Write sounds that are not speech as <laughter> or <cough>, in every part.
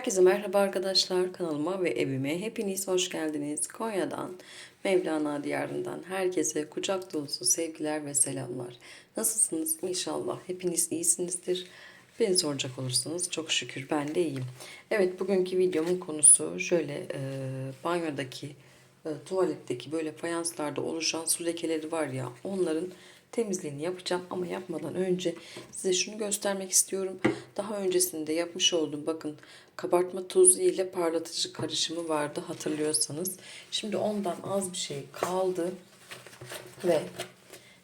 Herkese merhaba arkadaşlar. Kanalıma ve evime hepiniz hoş geldiniz. Konya'dan, Mevlana diyarından herkese kucak dolusu sevgiler ve selamlar. Nasılsınız? İnşallah hepiniz iyisinizdir. Beni soracak olursanız çok şükür ben de iyiyim. Evet bugünkü videomun konusu şöyle e, banyodaki e, tuvaletteki böyle fayanslarda oluşan su lekeleri var ya onların temizliğini yapacağım ama yapmadan önce size şunu göstermek istiyorum. Daha öncesinde yapmış olduğum bakın kabartma tozu ile parlatıcı karışımı vardı hatırlıyorsanız. Şimdi ondan az bir şey kaldı ve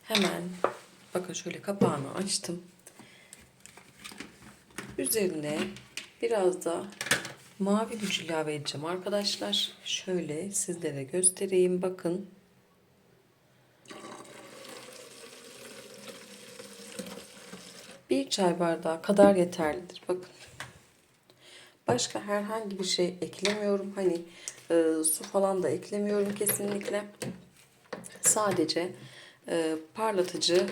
hemen bakın şöyle kapağını açtım. Üzerine biraz da mavi güç ilave edeceğim arkadaşlar. Şöyle sizlere göstereyim bakın. Bir çay bardağı kadar yeterlidir. Bakın. Başka herhangi bir şey eklemiyorum. Hani e, su falan da eklemiyorum kesinlikle. Sadece e, parlatıcı,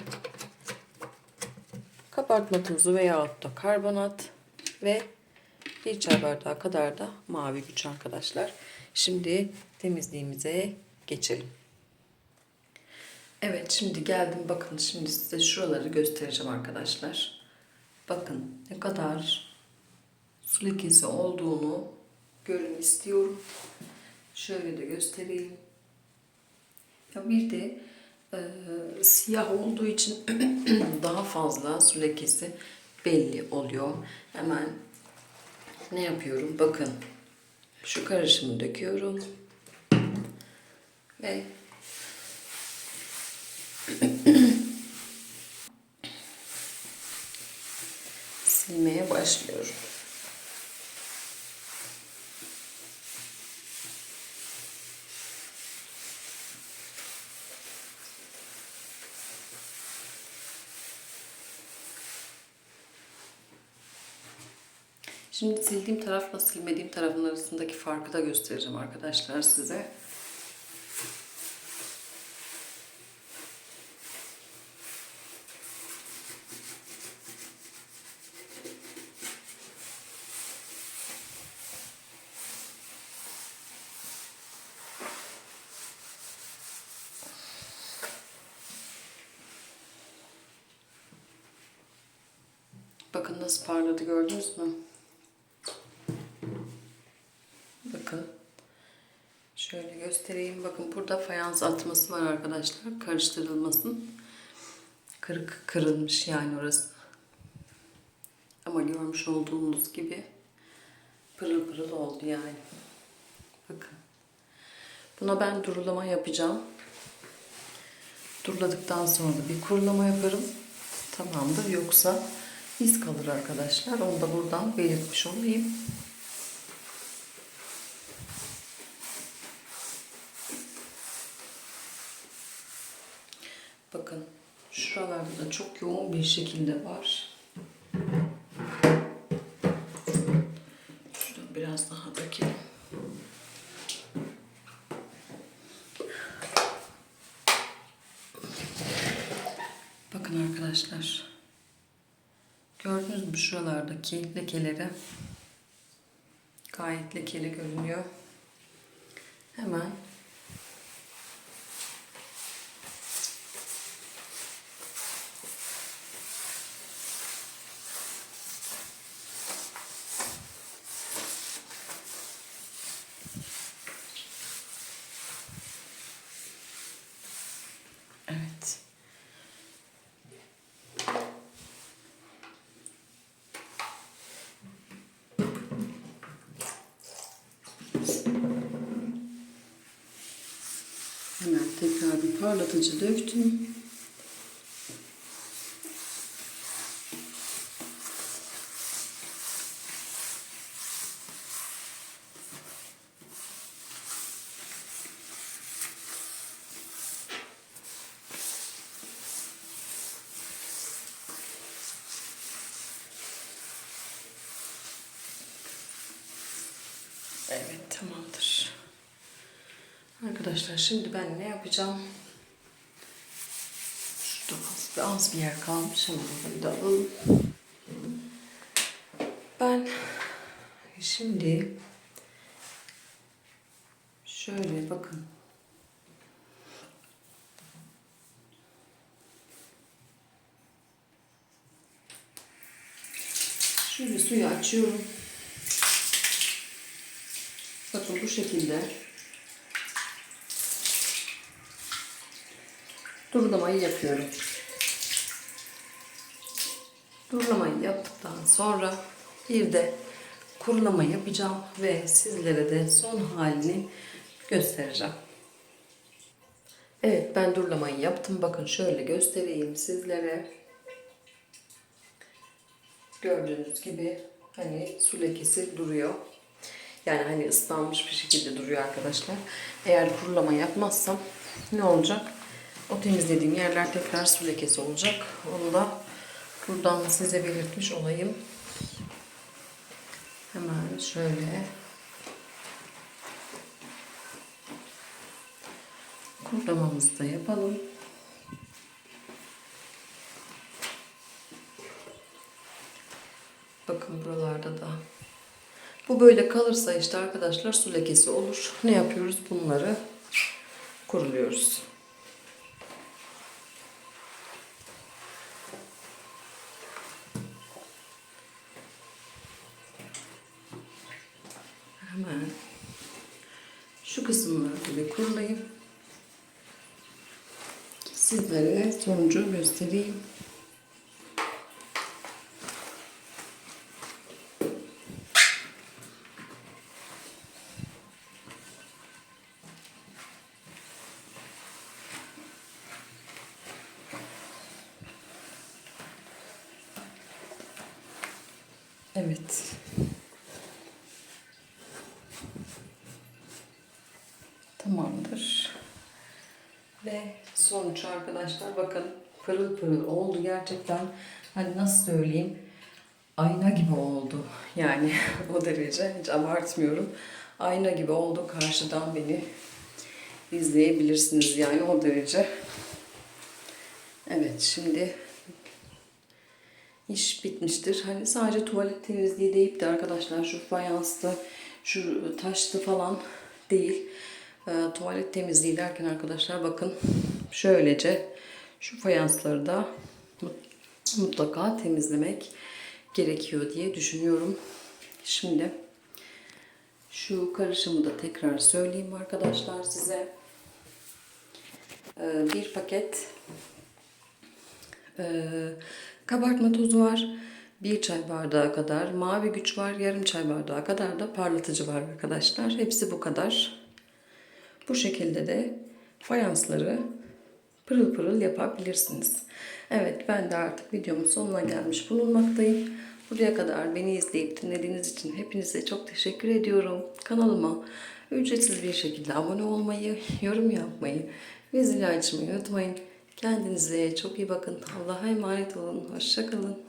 kabartma tozu veyahut da karbonat ve bir çay bardağı kadar da mavi güç arkadaşlar. Şimdi temizliğimize geçelim. Evet şimdi geldim bakın şimdi size şuraları göstereceğim arkadaşlar. Bakın ne kadar su lekesi olduğunu görün istiyorum. Şöyle de göstereyim. Ya bir de e, siyah olduğu için <clears throat> daha fazla su lekesi belli oluyor. Hemen ne yapıyorum? Bakın şu karışımı döküyorum ve <clears throat> silmeye başlıyorum. Şimdi sildiğim tarafla silmediğim tarafın arasındaki farkı da göstereceğim arkadaşlar size. Bakın nasıl parladı gördünüz mü? Bakın. Şöyle göstereyim. Bakın burada fayans atması var arkadaşlar. Karıştırılmasın. Kırık kırılmış yani orası. Ama görmüş olduğunuz gibi pırıl pırıl oldu yani. Bakın. Buna ben durulama yapacağım. Duruladıktan sonra da bir kurulama yaparım. Tamamdır. Yoksa iz kalır arkadaşlar. Onu da buradan belirtmiş olayım. Bakın şuralarda da çok yoğun bir şekilde var. Şuradan biraz daha dökelim. Bakın arkadaşlar. Gördünüz mü şuralardaki lekeleri? Gayet lekeli görünüyor. Hemen Evet. Hemen tekrar bir parlatıcı döktüm. Evet tamamdır. Arkadaşlar şimdi ben ne yapacağım? Şurada az bir, az bir yer kalmış ama orayı da alalım. Ben Şimdi şöyle bakın. Şöyle suyu açıyorum. Bakın bu şekilde. Durulamayı yapıyorum. Durulamayı yaptıktan sonra bir de kurulama yapacağım ve sizlere de son halini göstereceğim. Evet ben durulamayı yaptım. Bakın şöyle göstereyim sizlere. Gördüğünüz gibi hani su lekesi duruyor. Yani hani ıslanmış bir şekilde duruyor arkadaşlar. Eğer kurulama yapmazsam ne olacak? O temizlediğim yerler tekrar su lekesi olacak. Onu da buradan size belirtmiş olayım. Hemen şöyle kurulamamızı da yapalım. Bakın buralarda da. Bu böyle kalırsa işte arkadaşlar su lekesi olur. Ne yapıyoruz? Bunları kuruluyoruz. Hemen şu böyle kurulayım. Sizlere sonucu göstereyim. Evet. Tamamdır. Ve sonuç arkadaşlar bakın pırıl pırıl oldu gerçekten. Hani nasıl söyleyeyim? Ayna gibi oldu. Yani <laughs> o derece hiç abartmıyorum. Ayna gibi oldu. Karşıdan beni izleyebilirsiniz yani o derece. Evet şimdi iş bitmiştir. Hani sadece tuvalet temizliği deyip de arkadaşlar şu fayanslı, şu taşlı falan değil. E, tuvalet temizliği derken arkadaşlar bakın şöylece şu fayansları da mut- mutlaka temizlemek gerekiyor diye düşünüyorum. Şimdi şu karışımı da tekrar söyleyeyim arkadaşlar size. E, bir paket ee, kabartma tozu var. Bir çay bardağı kadar mavi güç var. Yarım çay bardağı kadar da parlatıcı var arkadaşlar. Hepsi bu kadar. Bu şekilde de fayansları pırıl pırıl yapabilirsiniz. Evet ben de artık videomun sonuna gelmiş bulunmaktayım. Buraya kadar beni izleyip dinlediğiniz için hepinize çok teşekkür ediyorum. Kanalıma ücretsiz bir şekilde abone olmayı, yorum yapmayı ve zil açmayı unutmayın. Kendinize çok iyi bakın. Allah'a emanet olun. Hoşçakalın.